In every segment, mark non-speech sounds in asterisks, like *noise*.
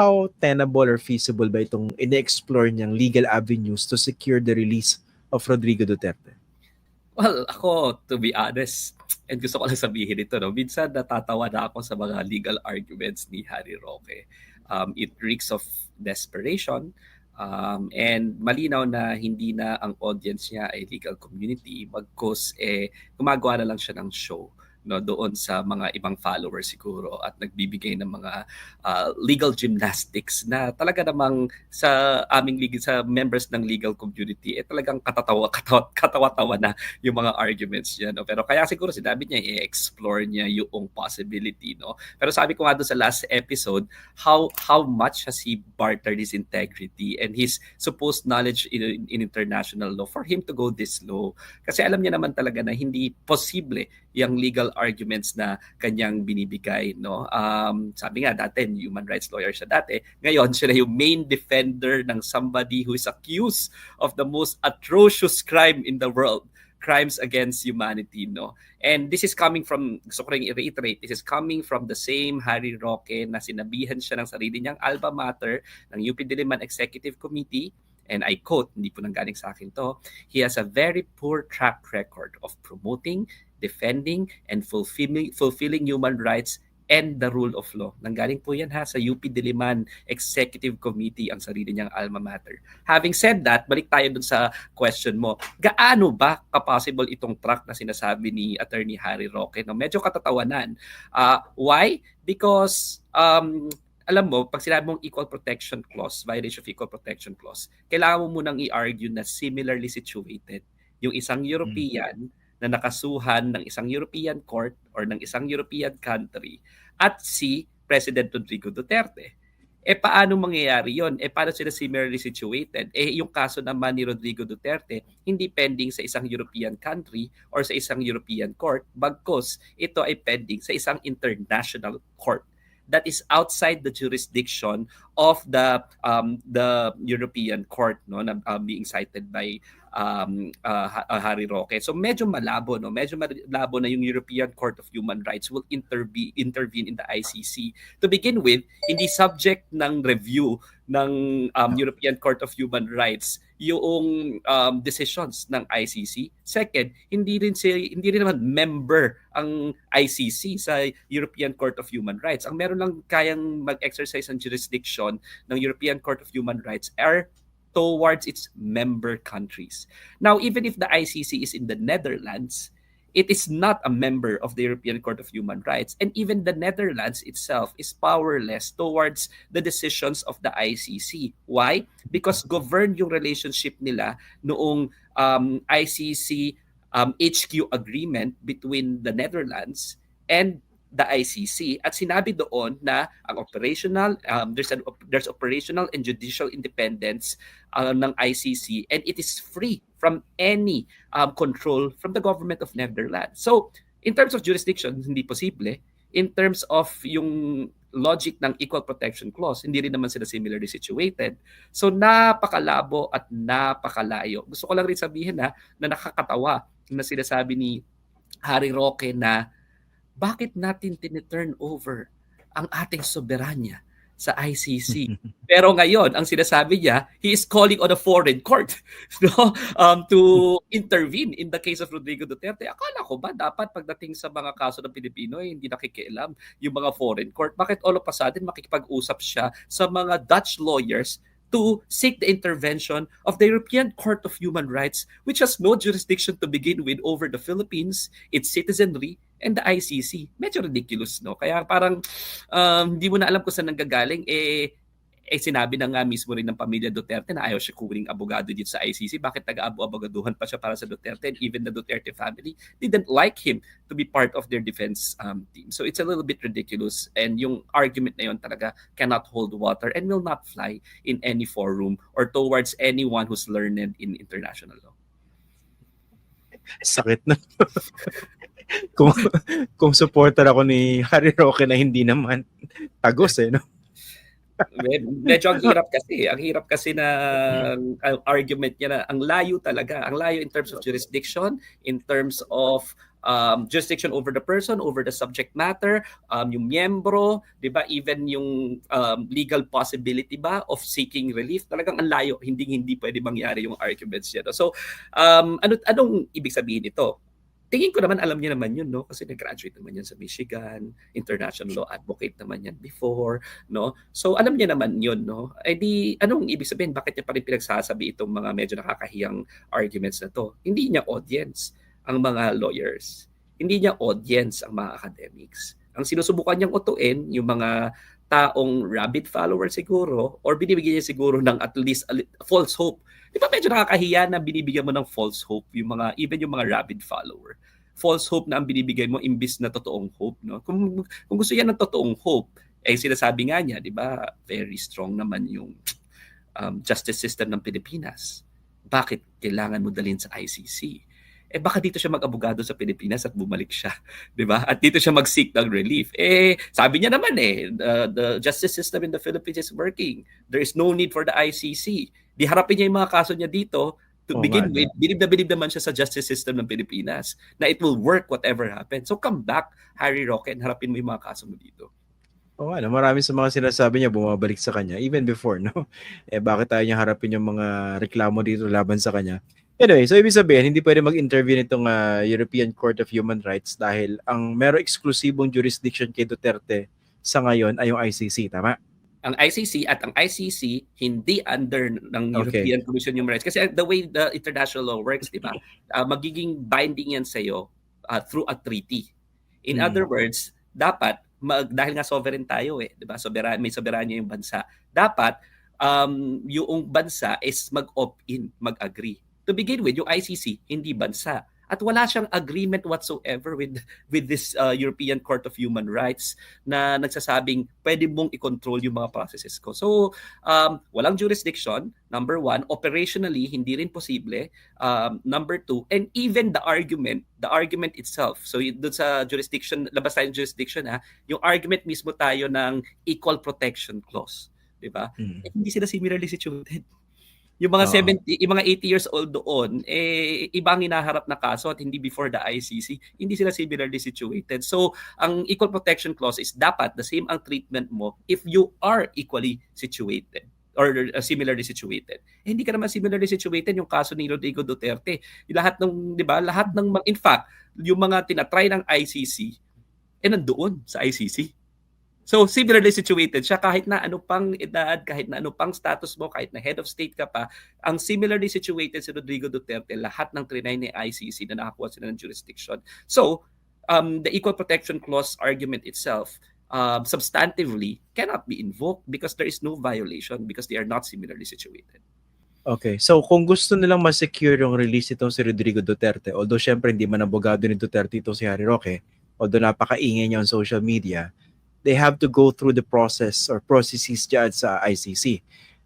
how tenable or feasible ba itong ine-explore niyang legal avenues to secure the release of Rodrigo Duterte? Well, ako, to be honest, and gusto ko lang sabihin ito, no? minsan natatawa na ako sa mga legal arguments ni Harry Roque. Um, it reeks of desperation, Um, and malinaw na hindi na ang audience niya ay legal community, magkos eh gumagawa na lang siya ng show no doon sa mga ibang followers siguro at nagbibigay ng mga uh, legal gymnastics na talaga namang sa aming legal sa members ng legal community eh talagang katatawa katawa, katawa-tawa na yung mga arguments niya no. Pero kaya siguro sinabi niya i-explore niya yung possibility no. Pero sabi ko nga doon sa last episode how how much has he bartered his integrity and his supposed knowledge in, in international law for him to go this low? Kasi alam niya naman talaga na hindi posible yung legal arguments na kanyang binibigay no? Um sabi nga dati human rights lawyer siya dati. Ngayon siya yung main defender ng somebody who is accused of the most atrocious crime in the world crimes against humanity no? And this is coming from gusto ko rin i-reiterate this is coming from the same Harry Roque na sinabihan siya ng sarili niyang alma mater ng UP Diliman Executive Committee. And I quote, hindi po nang galing sa akin to, he has a very poor track record of promoting, defending, and fulfilling, fulfilling human rights and the rule of law. Nanggaling po yan ha sa UP Diliman Executive Committee ang sarili niyang alma mater. Having said that, balik tayo dun sa question mo. Gaano ba ka-possible itong track na sinasabi ni Attorney Harry Roque? No, medyo katatawanan. Uh, why? Because um, alam mo, pag sinabi mong equal protection clause, violation of equal protection clause, kailangan mo munang i-argue na similarly situated. Yung isang European mm-hmm. Na nakasuhan ng isang European court or ng isang European country at si President Rodrigo Duterte. Eh paano mangyayari yon? Eh paano sila similarly situated? Eh yung kaso naman ni Rodrigo Duterte, hindi pending sa isang European country or sa isang European court, bagkos ito ay pending sa isang international court that is outside the jurisdiction of the um, the European Court no na uh, being cited by um, uh, Harry Roque. So medyo malabo no, medyo malabo na yung European Court of Human Rights will intervene intervene in the ICC. To begin with, hindi subject ng review ng um, European Court of Human Rights yung um, decisions ng ICC. Second, hindi rin si hindi rin naman member ang ICC sa European Court of Human Rights. Ang meron lang kayang mag-exercise ng jurisdiction ng European Court of Human Rights are towards its member countries. Now, even if the ICC is in the Netherlands, it is not a member of the European Court of Human Rights. And even the Netherlands itself is powerless towards the decisions of the ICC. Why? Because govern yung relationship nila noong um, ICC um, HQ agreement between the Netherlands and the ICC at sinabi doon na ang operational um, there's an there's operational and judicial independence uh, ng ICC and it is free from any um, control from the government of Netherlands. So, in terms of jurisdiction, hindi posible. In terms of yung logic ng equal protection clause, hindi rin naman sila similarly situated. So, napakalabo at napakalayo. Gusto ko lang rin sabihin ha, na nakakatawa na sinasabi ni Harry Roque na bakit natin tiniturn over ang ating soberanya sa ICC. *laughs* Pero ngayon, ang sinasabi niya, he is calling on a foreign court *laughs* no? um, to intervene in the case of Rodrigo Duterte. Akala ko ba dapat pagdating sa mga kaso ng Pilipino, eh, hindi nakikialam yung mga foreign court? Bakit all of a sudden makikipag-usap siya sa mga Dutch lawyers to seek the intervention of the European Court of Human Rights, which has no jurisdiction to begin with over the Philippines, its citizenry, and the ICC. Medyo ridiculous, no? Kaya parang um, hindi mo na alam kung saan nanggagaling. Eh, eh sinabi na nga mismo rin ng pamilya Duterte na ayaw siya kuring abogado dito sa ICC. Bakit taga-abogaduhan pa siya para sa Duterte? And even the Duterte family didn't like him to be part of their defense um, team. So it's a little bit ridiculous. And yung argument na yon talaga cannot hold water and will not fly in any forum or towards anyone who's learned in international law. Sakit na. *laughs* kung kung supporter ako ni Harry Roque na hindi naman tagos eh no. Medyo ang hirap kasi. Ang hirap kasi na ang argument niya na ang layo talaga. Ang layo in terms of jurisdiction, in terms of um, jurisdiction over the person, over the subject matter, um, yung miyembro, 'di ba? Even yung um, legal possibility ba of seeking relief. Talagang ang layo, hindi hindi pwede mangyari yung arguments niya. So, um, ano anong ibig sabihin nito? Tingin ko naman alam niya naman yun, no? Kasi nag-graduate naman yan sa Michigan, international law advocate naman yan before, no? So alam niya naman yun, no? Eh di, anong ibig sabihin? Bakit niya pa rin pinagsasabi itong mga medyo nakakahiyang arguments na to? Hindi niya audience ang mga lawyers. Hindi niya audience ang mga academics. Ang sinusubukan niyang utuin, yung mga taong rabbit follower siguro or binibigyan niya siguro ng at least false hope. Di ba medyo nakakahiya na binibigyan mo ng false hope yung mga even yung mga rabid follower. False hope na ang binibigay mo imbis na totoong hope, no? Kung kung gusto yan ng totoong hope, eh sinasabi nga niya, di ba, very strong naman yung um, justice system ng Pilipinas. Bakit kailangan mo dalhin sa ICC? Eh baka dito siya mag-abogado sa Pilipinas at bumalik siya, *laughs* 'di ba? At dito siya mag-seek ng relief. Eh sabi niya naman eh, the, the justice system in the Philippines is working. There is no need for the ICC. Di harapin niya yung mga kaso niya dito. To Oo begin no? with, bilib na bilib naman siya sa justice system ng Pilipinas na it will work whatever happens. So come back, Harry Roque, and harapin mo yung mga kaso mo dito. Oo nga, no? marami sa mga sinasabi niya bumabalik sa kanya, even before, no? *laughs* Eh, bakit tayo niya harapin yung mga reklamo dito laban sa kanya? Anyway, so ibig sabihin, hindi pwede mag-intervene itong ah, European Court of Human Rights dahil ang mero eksklusibong jurisdiction kay Duterte sa ngayon ay yung ICC, tama? ang ICC at ang ICC hindi under ng Okay. European Commission Human Rights. Kasi the way the international law works, di ba? *laughs* ah, magiging binding yan sa'yo ah, through a treaty. In Hmm. other words, dapat, mag, dahil nga sovereign tayo eh, di ba? Soberan, may soberanya yung bansa. Dapat, um, yung bansa is mag-opt-in, mag-agree. To begin with, yung ICC, hindi bansa. At wala siyang agreement whatsoever with with this uh, European Court of Human Rights na nagsasabing pwede mong i-control yung mga processes ko. So, um, walang jurisdiction, number one. Operationally, hindi rin posible. Um, number two, and even the argument, the argument itself. So, doon sa jurisdiction, labas tayo ng jurisdiction ha, yung argument mismo tayo ng equal protection clause. Di ba? Mm. Eh, hindi sila similarly situated. Yung mga Oo. 70, yung mga 80 years old doon, eh, ibang hinaharap na kaso at hindi before the ICC, hindi sila similarly situated. So, ang equal protection clause is dapat the same ang treatment mo if you are equally situated or uh, similarly situated. Eh, hindi ka naman similarly situated yung kaso ni Rodrigo Duterte. Lahat ng, di ba, lahat ng, in fact, yung mga tinatry ng ICC, eh nandoon sa ICC. So, similarly situated siya kahit na ano pang edad, kahit na ano pang status mo, kahit na head of state ka pa, ang similarly situated si Rodrigo Duterte, lahat ng trinay ni ICC na nakakuha sila ng jurisdiction. So, um, the Equal Protection Clause argument itself, um, substantively, cannot be invoked because there is no violation because they are not similarly situated. Okay, so kung gusto nilang ma-secure yung release itong si Rodrigo Duterte, although syempre hindi man abogado ni Duterte itong si Harry Roque, although napakaingay niya on social media, they have to go through the process or processes dyan sa ICC.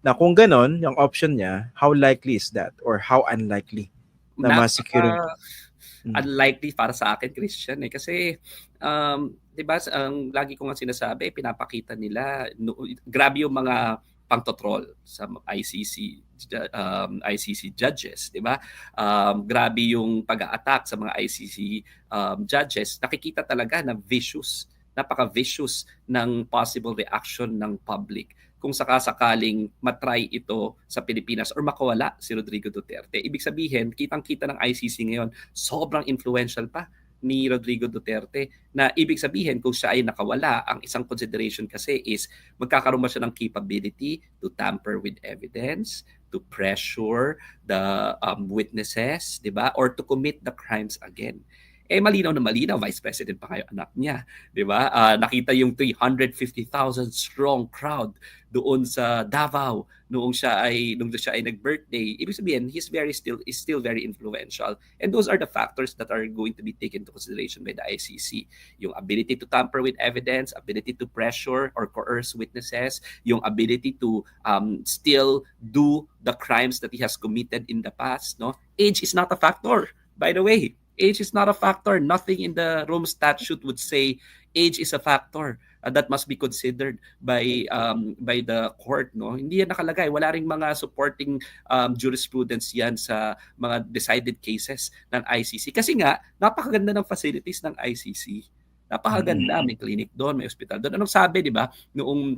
Na kung ganon, yung option niya, how likely is that? Or how unlikely na ma-secure yung- Napaka- Mm. unlikely para sa akin Christian eh kasi um 'di ba ang lagi ko nga sinasabi pinapakita nila no, grabe yung mga pangtotrol sa ICC um, ICC judges 'di ba um, grabe yung pag-attack sa mga ICC um, judges nakikita talaga na vicious napaka-vicious ng possible reaction ng public kung sakasakaling matry ito sa Pilipinas or makawala si Rodrigo Duterte. Ibig sabihin, kitang-kita ng ICC ngayon, sobrang influential pa ni Rodrigo Duterte na ibig sabihin kung siya ay nakawala, ang isang consideration kasi is magkakaroon ba siya ng capability to tamper with evidence, to pressure the um, witnesses, di ba? Or to commit the crimes again. Eh malinaw na malinaw, Vice President pa kayo anak niya, di ba? Ah, nakita yung 350,000 strong crowd doon sa Davao noong siya ay nung siya ay nag-birthday. Ibig sabihin, he's very still is still very influential. And those are the factors that are going to be taken into consideration by the ICC. Yung ability to tamper with evidence, ability to pressure or coerce witnesses, yung ability to um, still do the crimes that he has committed in the past, no? Age is not a factor, by the way. Age is not a factor. Nothing in the Rome statute would say age is a factor uh, that must be considered by um, by the court no? Hindi yan nakalagay. Wala ring mga supporting um, jurisprudence yan sa mga decided cases ng ICC kasi nga napakaganda ng facilities ng ICC napakaganda. Mm. may clinic doon may hospital doon. Anong sabi di ba? Noong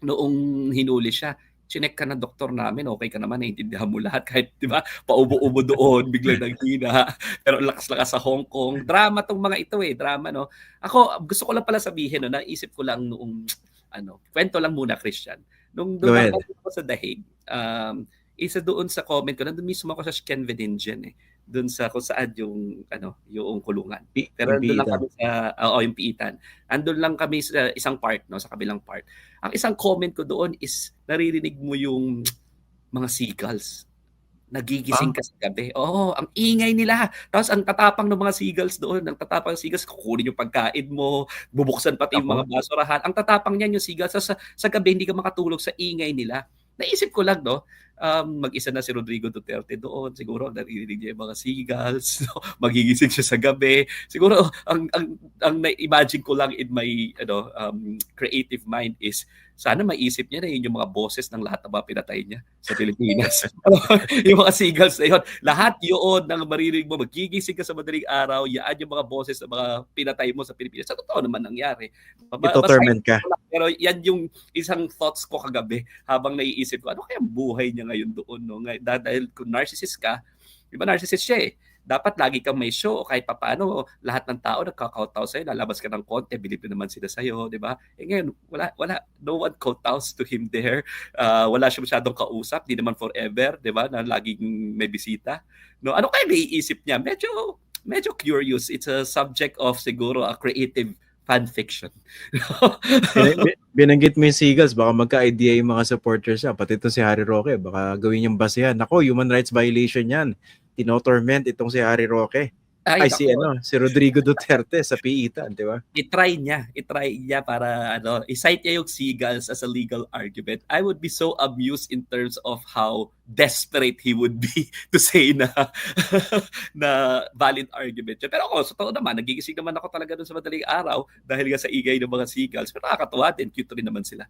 noong hinuli siya chinek ka ng doktor namin, okay ka naman, naiintindihan mo lahat kahit, di ba, paubo-ubo doon, *laughs* biglang naghina, pero ang lakas-lakas sa Hong Kong. Drama tong mga ito eh, drama, no? Ako, gusto ko lang pala sabihin, no, naisip ko lang noong, ano, kwento lang muna, Christian. Nung doon ako sa Dahig, um, isa doon sa comment ko, nandun mismo ako sa Skenvedingen eh, doon sa kung saan yung, ano, yung kulungan. Pero yung lang kami sa, oo, yung piitan. Andun lang kami sa isang part, no, sa kabilang part. Ang isang comment ko doon is, naririnig mo yung mga seagulls. Nagigising ka sa gabi. Oo, ang ingay nila. Tapos ang tatapang ng mga seagulls doon, ang tatapang ng seagulls, kukunin yung pagkain mo, bubuksan pati yung mga basurahan. Ang tatapang niyan yung seagulls. Sa, sa gabi, hindi ka makatulog sa ingay nila. Naisip ko lang, no? Um, mag-isa na si Rodrigo Duterte doon. Siguro naririnig niya yung mga seagulls. *laughs* No? Magigising siya sa gabi. Siguro ang ang ang na-imagine ko lang in my ano um, creative mind is sana maisip niya na yun yung mga boses ng lahat ng mga pinatay niya sa Pilipinas. *laughs* *laughs* yung mga seagulls na yun. Lahat yun ng maririnig mo, magigising ka sa madaling araw, yaan yung mga boses ng mga pinatay mo sa Pilipinas. Sa totoo naman nangyari. Ma- Ito basta- torment ka. pero yan yung isang thoughts ko kagabi habang naiisip ko, ano kaya buhay niya ngayon doon? No? Dahil kung narcissist ka, di ba narcissist siya eh, dapat lagi kang may show kahit papaano lahat ng tao nagkakowtow sa'yo, lalabas ka ng konti, bilib na naman sila sa'yo, di ba? Eh ngayon, wala, wala, no one kowtows to him there. Uh, wala siya masyadong kausap, di naman forever, di ba, na laging may bisita. No, ano kaya naiisip niya? Medyo, medyo curious. It's a subject of siguro a creative fan fiction. Bin- *laughs* bin- Binanggit mo yung Seagulls, baka magka-idea yung mga supporters niya. Pati ito si Harry Roque, baka gawin yung basihan. Nako, human rights violation yan. Tinotorment itong si Harry Roque. Ay, si, naku. ano, si Rodrigo Duterte sa piitan, di ba? i-try niya, i-try niya para ano, i-cite niya yung seagulls as a legal argument. I would be so amused in terms of how desperate he would be *laughs* to say na *laughs* na valid argument siya. Pero ako, sa totoo naman, nagigising naman ako talaga dun sa madaling araw dahil nga sa igay ng mga seagulls. Pero nakakatuwa din, cute rin naman sila.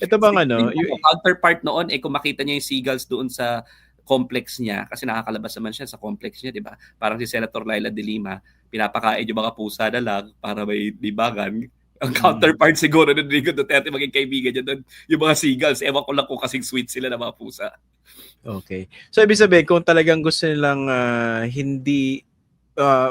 Ito bang *laughs* ano, Yung counterpart noon, eh kung makita niya yung seagulls doon sa complex niya, kasi nakakalabas naman siya sa complex niya, di ba? Parang si Senator Laila de Lima, pinapakain yung mga pusa na lang para may libangan. Ang counterpart siguro ng Rodrigo Duterte maging kaibigan niya doon, yung mga seagulls. Ewan ko lang kung kasing sweet sila na mga pusa. Okay. So, ibig sabihin, kung talagang gusto nilang ah, hindi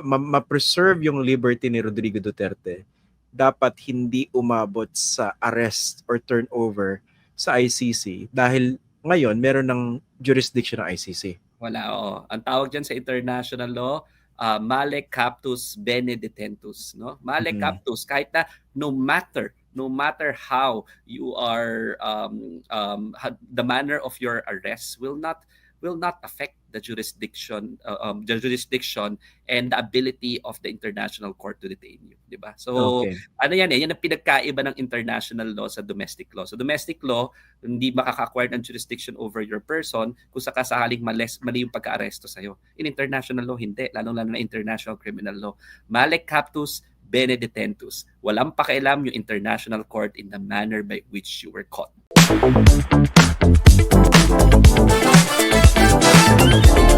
ma- ma-preserve yung liberty ni Rodrigo Duterte, dapat hindi umabot sa arrest or turnover sa ICC dahil ngayon meron ng jurisdiction ng ICC. Wala, oo. Ang tawag dyan sa international law, uh, male captus bene detentus. No? Male Mhm. captus, kahit na no matter no matter how you are um, um, the manner of your arrest will not will not affect the jurisdiction uh, um, the jurisdiction and the ability of the international court to detain you, 'di ba? So okay. ano yan eh, yan ang pinagkaiba ng international law sa domestic law. Sa domestic law, hindi makaka-acquire ng jurisdiction over your person kung sakasakaling males, mali yung pagka-aresto sa'yo. In international law, hindi. Lalo-lalo na international criminal law. Male captus, bene detentus. Walang pakialam yung international court in the manner by which you were caught. Thank you.